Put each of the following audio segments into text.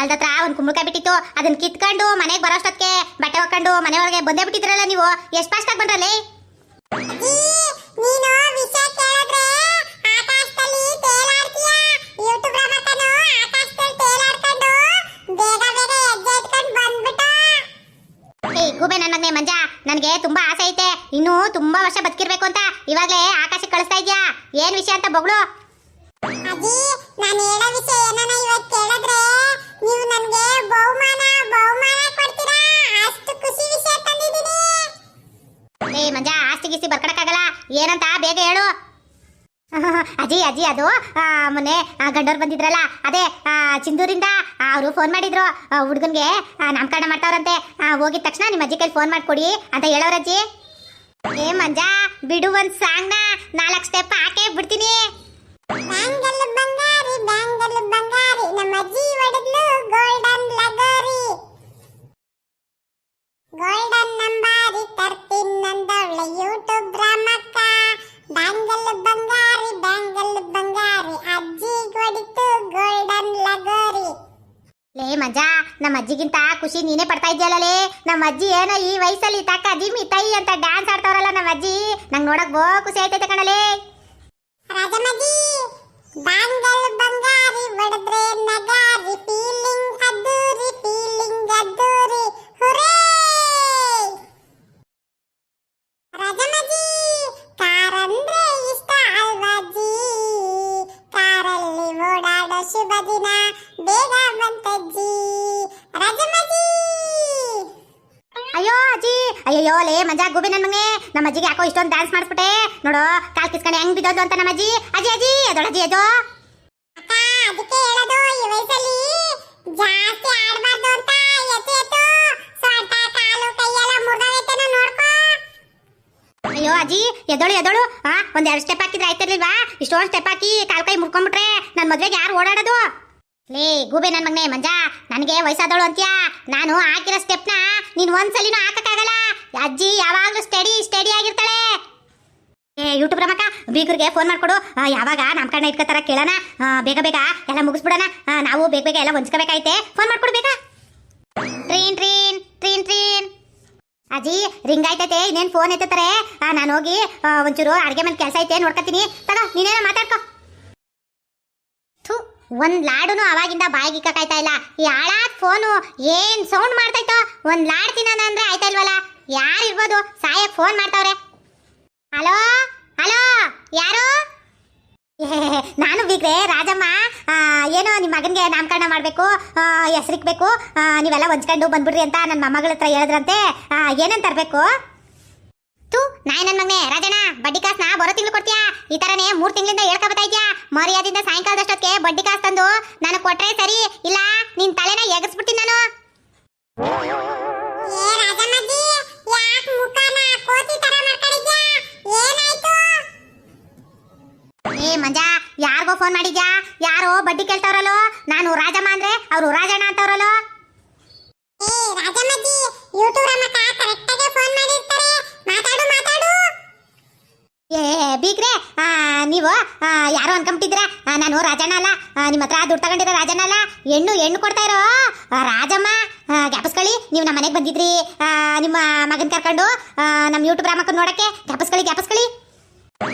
ಹೊಲ್ದತ್ರ ಒಂದು ಕುಂಬಳಕಾಯಿ ಬಿಟ್ಟಿತ್ತು ಅದನ್ನ ಕಿತ್ಕೊಂಡು ಮನೆಗೆ ಬರೋಷ್ಟೊತ್ತಿಗೆ ಬಟ್ಟೆ ಹಾಕೊಂಡು ಮನೆ ಒಳಗೆ ಬಂದೇ ಬಿಟ್ಟಿದ್ರಲ್ಲ ನೀವು ಎಷ್ಟು ಫಾಸ್ಟ್ ಆಗಿ ಬಂದ್ರಲ್ಲಿ? ಗೂಬೆ ನನ್ನ ಮಗನೇ ಮಂಜ ನನಗೆ ತುಂಬಾ ಆಸೆ ಐತೆ ಇನ್ನು ತುಂಬಾ ವರ್ಷ ಬದುಕಿರ್ಬೇಕು ಅಂತ ಇವಾಗಲೇ ಆಕಾಶಕ್ಕೆ ಕಳಿಸ್ತಾ ಇದ್ಯಾ? ಏನ್ ವಿಷಯ ಅಂತ ಬೊಗಳು? ಅಜ್ಜಿ ನಾನು ಹೇಳೋ ವಿಷಯ ಏನನ್ನ ಇವತ್ತು ಕೇಳಿದ್ರೆ ನೀವು ನನಗೆ ಬಹುಮಾನ ಬಹುಮಾನ ಕೊಡ್ತೀರಾ? ಅಷ್ಟು ಖುಷಿ ವಿಷಯ ತಂದಿದ್ದೀನಿ. ಏ ಮಂಜ ಆಸ್ತಿ ಗಿಸ್ತಿ ಬರ್ಕೊಳಕ್ಕಾಗಲ್ಲ ಏನಂತ ಬೇಗ ಹೇಳು. ಅಜ್ಜಿ ಅಜ್ಜಿ ಅದು ಆ, ಮೊನ್ನೆ ಗಂಡವ್ರು ಬಂದಿದ್ರಲ್ಲ ಅದೇ ಆ, ಚಿಂದೂರಿಂದ ಅವರು ಫೋನ್ ಮಾಡಿದ್ರು. ಹುಡುಗನ್ಗೆ ನಾಮಕರಣ ಮಾಡ್ತಾವ್ರಂತೆ. ಆ, ಹೋಗಿದ ತಕ್ಷಣ ನಿಮ್ಮ ಅಜ್ಜಿ ಕೈಲಿ ಫೋನ್ ಮಾಡ್ಕೊಡಿ ಅಂತ ಹೇಳೋರಜ್ಜಿ ಏ ಮಂಜ ಬಿಡು ಒಂದ್ ಸಾಂಗ್ನ ನಾಲ್ಕು ಸ್ಟೆಪ್ ಹಾಕೇ ಬಿಡ್ತೀನಿ. ಬ್ಯಾಂಗಲ್ ಬಂಗಾರಿ ಬ್ಯಾಂಗಲ್ ಬಂಗಾರಿ ನಮ್ಮ ಅಜ್ಜಿ ಹೊಡೆದ್ಲು ಮಂಜ ನಮ್ಮ ಅಜ್ಜಿಗಿಂತ ಖುಷಿ ನೀನೇ ಪಡ್ತಾ ಇದೆಯಲ್ಲೇ ನಮ್ಮ ಅಜ್ಜಿ ಏನೋ ಈ ವಯಸ್ಸಲ್ಲಿ ತಕ್ಕ ಜಿಮ್ಮಿ ತೈ ಅಂತ ಡ್ಯಾನ್ಸ್ ಆಡ್ತಾವ್ರಲ್ಲ ನಮ್ಮ ಅಜ್ಜಿ. ನಂಗೆ ನೋಡಕ್ ಬೋ ಖುಷಿ ಆಯ್ತೈತೆ ಕಣಲೇ. ಬಂಗಾರಿ, ಬಡದ್ರೆ ನಗಾರಿ ಫೀಲಿಂಗ್ ಅದ್ದೂರಿ ಫೀಲಿಂಗ್ ಅದ್ದೂರಿ. ಹುರೇ ಅಯ್ಯೋ ಲೇ ಮಜಾ ಗುಬಿ ನನ್ನ ಮಗನೇ ನಮ್ಮ ಅಜ್ಜಿಗೆ ಯಾಕೋ ಇಷ್ಟೊಂದು ಡ್ಯಾನ್ಸ್ ಮಾಡಿಸ್ಬಿಟ್ಟೆ. ನೋಡು ಕಾಲ್ ಕಿಸ್ಕೊಂಡು ಹೆಂಗ್ ಬಿದ್ದೋದು ಅಂತ ನಮ್ಮ ಅಜ್ಜಿ. ಅಜ್ಜಿ ಅಜ್ಜಿ ಅದೊಳ ಅಜ್ಜಿ ನೋಡ್ಕೋ. ಅಯ್ಯೋ ಅಜ್ಜಿ ಎದೋಳು ಎದೋಳು ಹಾ ಒಂದ್ ಎರಡು ಸ್ಟೆಪ್ ಹಾಕಿದ್ರೆ ಆಯ್ತಿರ್ಲಿಲ್ವಾ? ಇಷ್ಟೊಂದು ಸ್ಟೆಪ್ ಹಾಕಿ ಕಾಲ್ ಕೈ ಮುಡ್ಕೊಂಡ್ಬಿಟ್ರೆ ನನ್ನ ಮದ್ವೆಗೆ ಯಾರು ಓಡಾಡೋದು? ಲೇ ಗೂಬೆ ನನ್ನ ಮಗನೇ ಮಂಜಾ ನನಗೆ ವಯಸ್ಸಾದವಳು ಅಂತ್ಯಾ? ನಾನು ಹಾಕಿರೋ ಸ್ಟೆಪ್ನ ನೀನು ಒಂದ್ಸಲಿನೂ ಹಾಕಕ್ಕಾಗಲ್ಲ. ಅಜ್ಜಿ, ಯಾವಾಗಲೂ ಸ್ಟಡಿ ಸ್ಟಡಿ ಆಗಿರ್ತಾಳೆ. ಏ ಯೂಟ್ಯೂಬ್ ರಮಕ್ಕ, ಬೀಗರಿಗೆ ಫೋನ್ ಮಾಡ್ಕೊಡು. ಯಾವಾಗ ನಾಮಕರಣ ಇಟ್ಕೋತಾರ ಕೇಳೋಣ. ಬೇಗ ಬೇಗ ಎಲ್ಲ ಮುಗಿಸ್ಬಿಡೋಣ. ನಾವು ಬೇಗ ಬೇಗ ಎಲ್ಲ ಹೊಂಚ್ಕೋಬೇಕಾಯ್ತೆ ಫೋನ್ ಮಾಡ್ಕೊಡು ಬೇಗ. ಟ್ರೀನ್ ಟ್ರೀನ್ ಟ್ರೀನ್ ಟ್ರೀನ್. ಅಜ್ಜಿ ರಿಂಗ್ ಆಯ್ತೈತೆ, ಇನ್ನೇನು ಫೋನ್ ಎತ್ತಾರೆ ನಾನು ಹೋಗಿ ಒಂಚೂರು ಅಡುಗೆ ಮನೆ ಕೆಲಸ ಐತೆ, ನೋಡ್ಕೊತೀನಿ. ತಗೋ, ನೀನೇನೋ ಮಾತಾಡ್ಕೋ. ಥು, ಒಂದ್ ಲಾಡುನು ಅವಾಗಿಂದ ಬಾಯಿಗೆ ಕಾಯ್ತಾ ಇಲ್ಲ. ಈ ಹಾಳಾದ ಫೋನು ಏನ್ ಸೌಂಡ್ ಮಾಡ್ತೈತೋ ಒಂದ್ ಲಾಡ್ ತಿನ್ನೋಣ ಅಂದ್ರೆ ಆಯ್ತಾ ಇಲ್ವಲ್ಲ? ಯಾರು ಇರ್ಬೋದು? ಸಾಯಕ್ ಫೋನ್ ಮಾಡ್ತಾವ್ರೆ. ಹಲೋ? ಹಲೋ? ಯಾರು? ನಾನು ಬೀಗ್ರೆ ರಾಜಮ್ಮ. ಏನೋ ನಿಮ್ಮ ಮಗನಿಗೆ ನಾಮಕರಣ ಮಾಡಬೇಕು ಹೆಸರಿಕ್ಬೇಕು ನೀವೆಲ್ಲ ಹೊಂಚ್ಕೊಂಡು ಬಂದ್ಬಿಡ್ರಿ ಅಂತ ನನ್ನ ಮೊಮ್ಮಗಳ ಹತ್ರ ಹೇಳಿದ್ರಂತೆ. ಆ, ಏನೇನ್ ತರಬೇಕು? ತು ನಾಯಿ ನನ್ನ ಮಗನೇ ರಾಜಣ್ಣ ಬಡ್ಡಿ ಕಾಸ್ನ ಬರೋ ತಿಂಗಳು ಕೊಡ್ತೀಯಾ? ಈ ತರನೇ ಮೂರು ತಿಂಗಳಿಂದ ಹೇಳ್ಕೊಬತ್ತಾ ಇದೆಯಾ? ಮರ್ಯಾದಿಂದ ಸಾಯಂಕಾಲದಷ್ಟೊತ್ತಿಗೆ ಬಡ್ಡಿ ಕಾಸು ತಂದು ನನಗೆ ಕೊಟ್ಟರೆ ಸರಿ ಇಲ್ಲ ನಿನ್ ತಲೆನ ಎಗಸ್ಬಿಡ್ತೀನಿ ನಾನು. ಫೋನ್ ಯಾರೋ ಬಡ್ಡಿ ಕೇಳ್ತಾವ್ರಲ್ಲೋ? ನಾನು ರಾಜಮ್ಮ ಅಂದ್ರೆ ಅವರು ರಾಜಣ್ಣ ಅಂತವ್ರಲ್ಲೋ? ಏ ರಾಜಮಜ್ಜಿ ಯೂಟ್ಯೂಬ್ ರಮಕ ಕರೆಕ್ಟ್ ಆಗಿ ಫೋನ್ ಮಾಡಿರ್ತಾರೆ. ಮಾತಾಡು ಮಾತಾಡು. ಏ ಬೀಗ್ರೆ ಆ, ನೀವು ಆ, ಯಾರೋ ಅನ್ಕೊಂಬಿಟ್ಟಿದ್ರ ನಾನು ರಾಜಣ್ಣ ಅಲ್ಲ. ಆ, ನಿಮ್ಮ ಹತ್ರ ದುಡ್ಡು ತಗೊಂಡಿರೋ ರಾಜಣ್ಣ ಅಲ್ಲ. ಹೆಣ್ಣು ಹೆಣ್ಣು ಕೊಡ್ತಾ ಇರೋ. ಆ, ರಾಜಮ್ಮ ಆ, ಜ್ಞಾಪಿಸ್ಕೊಳ್ಳಿ ನೀವು ನಮ್ಮ ಮನೆಗೆ ಬಂದಿದ್ರಿ. ಆ, ನಿಮ್ಮ ಮಗನ್ ಕರ್ಕೊಂಡು ಆ, ನಮ್ಮ ಯೂಟ್ಯೂಬ್ ರಾಮಕ್ಕ ನೋಡಕ್ಕೆ ಜ್ಞಾಪಿಸ್ಕೊಳ್ಳಿ ಜ್ಞಾಪಿಸ್ಕೊಳ್ಳಿ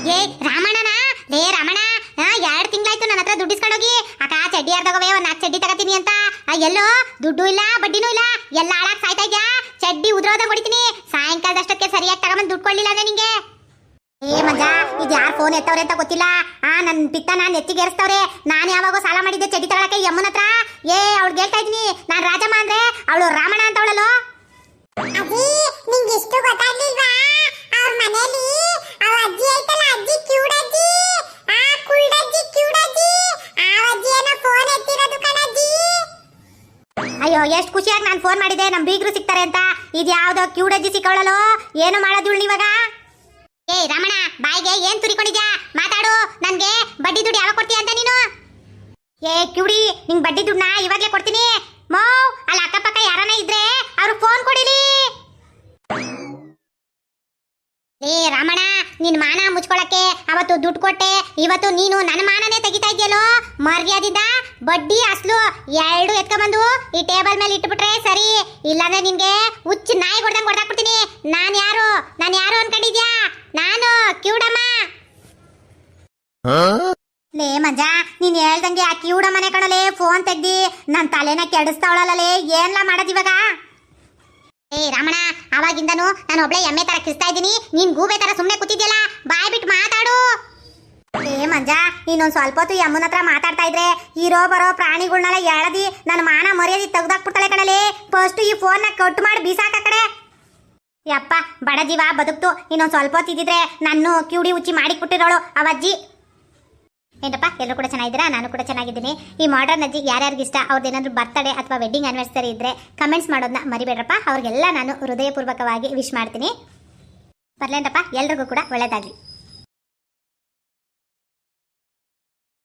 ಏ ರಾಮಣ್ಣನಾ? ಏ ರಾಮಣ್ಣ. ನನ್ನ ದುಡ್ಡು ಅಕ್ಕ ಚಡ್ಡಿ ಅರ್ಧಗವೆ ಒಂದ್ ನಾಲ್ಕು ಚಡ್ಡಿ ತಗತೀನಿ ಅಂತ. ಎಲ್ಲೋ? ದುಡ್ಡು ಇಲ್ಲ, ಬಡ್ಡಿನೂ ಇಲ್ಲ, ಎಲ್ಲ ಹಾಳಾಗ್ ಸಾಯ್ತಾ ಇದ್ಯಾ? ಚಡ್ಡಿ ಉದ್ರೋದ ಹೊಡಿತೀನಿ. ಸಾಯಂಕಾಲದಷ್ಟಕ್ಕೆ ಸರಿಯಾಗಿ ತಗೊಂಬಂದು ದುಡ್ಡು ಕೊಡ್ಲಿಲ್ಲ ಅಂದ್ರೆ ನಿಂಗೆ. ಏ, ಮಜ, ಇದು ಯಾರು ಫೋನ್ ಎತ್ತವ್ರೆ ಅಂತ ಗೊತ್ತಿಲ್ಲ. ಆ, ನನ್ ಪಿತ್ತ ನಾನ್ ಎತ್ತಿಗೆ ಏರಿಸ್ತವ್ರೆ. ನಾನು ಯಾವಾಗೋ ಸಾಲ ಮಾಡಿದ್ದೆ ಚಡ್ಡಿ ತಗೊಳಕ್ಕೆ ಯಮ್ಮನ ಹತ್ರ. ಏ, ಅವ್ಳು ಹೇಳ್ತಾ ಇದೀನಿ, ನಾನ್ ರಾಜಮ್ಮ ಅಂದ್ರೆ ಅವಳು ರಾಮಣ್ಣ ಅಂತವಳಲ್ಲೋ ಅಜ್ಜಿ ಇಷ್ಟು ಅವ್ರ ಮನೇಲಿ ಅವ್ರ ಅಜ್ಜಿ ಐತಲ್ಲ, ಅಜ್ಜಿ ಕ್ಯೂಡಜ್ಜಿ ಆ ಕುಲ್ಡಜ್ಜಿ ಕ್ಯೂಡಜ್ಜಿ ಆ ಅಜ್ಜಿ ಏನೋ ಫೋನ್ ಎತ್ತಿರೋದು ಕಣಜ್ಜಿ ಅಯ್ಯೋ ಎಷ್ಟು ಖುಷಿಯಾಗಿ ನಾನು ಫೋನ್ ಮಾಡಿದೆ ನಮ್ಮ ಬೀಗರು ಸಿಗ್ತಾರೆ ಅಂತ. ಇದು ಯಾವುದೋ ಕ್ಯೂಡಜ್ಜಿ ಸಿಕ್ಕವಳಲು ಏನು ಮಾಡೋದು ಇವಾಗ ಏ ರಮಣ ಬಾಯಿಗೆ ಏನ್ ತುರಿಕೊಂಡಿದ್ಯಾ? ಮಾತಾಡು, ನನ್ಗೆ ಬಡ್ಡಿ ದುಡ್ಡು ಯಾವಾಗ ಕೊಡ್ತೀಯ ಅಂತ ನೀನು? ಏ ಕ್ಯೂಡಿ, ನಿಂಗೆ ಬಡ್ಡಿ ದುಡ್ಡನ್ನ ಇವಾಗಲೇ ಕೊಡ್ತೀನಿ. ಮೋ, ಅಲ್ಲಿ ಅಕ್ಕಪಕ್ಕ ಯಾರನ್ನ ಇದ್ರೆ ಅವ್ರು ಫೋನ್ ಕೊಡಿಲಿ. ಏ ರಮಣ ನಿನ್ ಮಾನ ಮುಚ್ಕೊಳಕ್ಕೆ ಅವತ್ತು ದುಡ್ಡು ಕೊಟ್ಟೆ, ಇವತ್ತು ನೀನು ನನ್ನ ಮಾನನೇ ತೆಗಿತಾ ಇದೆಯಲ್ಲೋ ಮರ್ಯಾದಿಂದ ಬಡ್ಡಿ, ಅಸ್ಲು ಎರಡು ಎತ್ಕೊಂಬಂದು ಈ ಟೇಬಲ್ ಮೇಲೆ ಇಟ್ಬಿಟ್ರೆ ಸರಿ. ಇಲ್ಲಾಂದ್ರೆ ನಿನ್ಗೆ ಹುಚ್ಚು ನಾಯಿ ಹೊಡೆದಂಗೆ ಹೊಡೆದಾಕ್ಬಿಡ್ತೀನಿ. ನಾನು ಯಾರು? ನಾನು ಯಾರು ಅನ್ಕೊಂಡಿದ್ಯಾ? ನಾನು, ಕ್ಯೂಡಮ್ಮ. ಲೇ ಮಂಜ, ನೀನ್ ಹೇಳ್ದಂಗೆ ಆ ಕ್ಯೂಡಮ್ಮನೆ ಮನೆ ಕಣಲೆ ಫೋನ್ ತೆಗ್ದಿ. ನನ್ನ ತಲೆನ ಕೆಡಿಸ್ತಾವಳಲ್ಲೇ ಏನ್ಲ ಮಾಡೋದು ಇವಾಗ? ಏ ರಾಮಣ್ಣ ಅವಾಗಿಂದನು ನಾನು ಒಬ್ಳೆ ಎಮ್ಮೆ ತರ ಕಿಸ್ತಾ ಇದ್ದೀನಿ. ನೀನ್ ಗೂಬೆ ತರ ಸುಮ್ಮನೆ ಕೂತಿದ್ಯಲ್ಲ ಬಾಯ್ ಬಿಟ್ಟು ಮಾತಾಡು ಏ ಮಂಜ ನೀನೊಂದ್ ಸ್ವಲ್ಪ ಹೊತ್ತು ಯಮ್ಮನ ಹತ್ರ ಮಾತಾಡ್ತಾ ಇದ್ರೆ ಇರೋ ಬರೋ ಪ್ರಾಣಿಗಳನ್ನೆಲ್ಲ ಎಳದಿ ನನ್ನ ಮಾನ ಮರ್ಯಾದಿ ತೆಗ್ದಾಕ್ಬಿಡ್ತಾಳೆ ಕಣಲೆ. ಫಸ್ಟ್ ಈ ಫೋನ್ನ ಕಟ್ ಮಾಡಿ ಬೀಸಾಕ ಕಡೆ. ಯಪ್ಪ, ಬಡ ಜೀವ, ಬದುಕ್ತು. ಇನ್ನೊಂದು ಸ್ವಲ್ಪ ಹೊತ್ತು ಇದ್ದಿದ್ರೆ ನಾನು ಕಿವುಡಿ ಉಚ್ಚಿ ಮಾಡಿಕೊಟ್ಟಿರೋಳು ಅವಜ್ಜಿ ಏನಪ್ಪ ಎಲ್ಲರೂ ಕೂಡ ಚೆನ್ನಾಗಿದ್ದೀರಾ? ನಾನು ಕೂಡ ಚೆನ್ನಾಗಿದ್ದೀನಿ. ಈ ಮಾಡರ್ನ್ ಅಜ್ಜಿ ಯಾರ್ಯಾರಿಗೆ ಇಷ್ಟ? ಅವ್ರದ್ದು ಏನಾದರೂ ಬರ್ತಡೇ ಅಥವಾ ವೆಡ್ಡಿಂಗ್ ಆನಿವರ್ಸರಿ ಇದ್ದರೆ ಕಮೆಂಟ್ಸ್ ಮಾಡೋದನ್ನ ಮರಿಬೇಡ್ರಪ್ಪ. ಅವ್ರಿಗೆಲ್ಲ ನಾನು ಹೃದಯಪೂರ್ವಕವಾಗಿ ವಿಶ್ ಮಾಡ್ತೀನಿ. ಬರ್ಲೇನಪ್ಪ ಎಲ್ರಿಗೂ ಕೂಡ ಒಳ್ಳೇದಾಗಲಿ.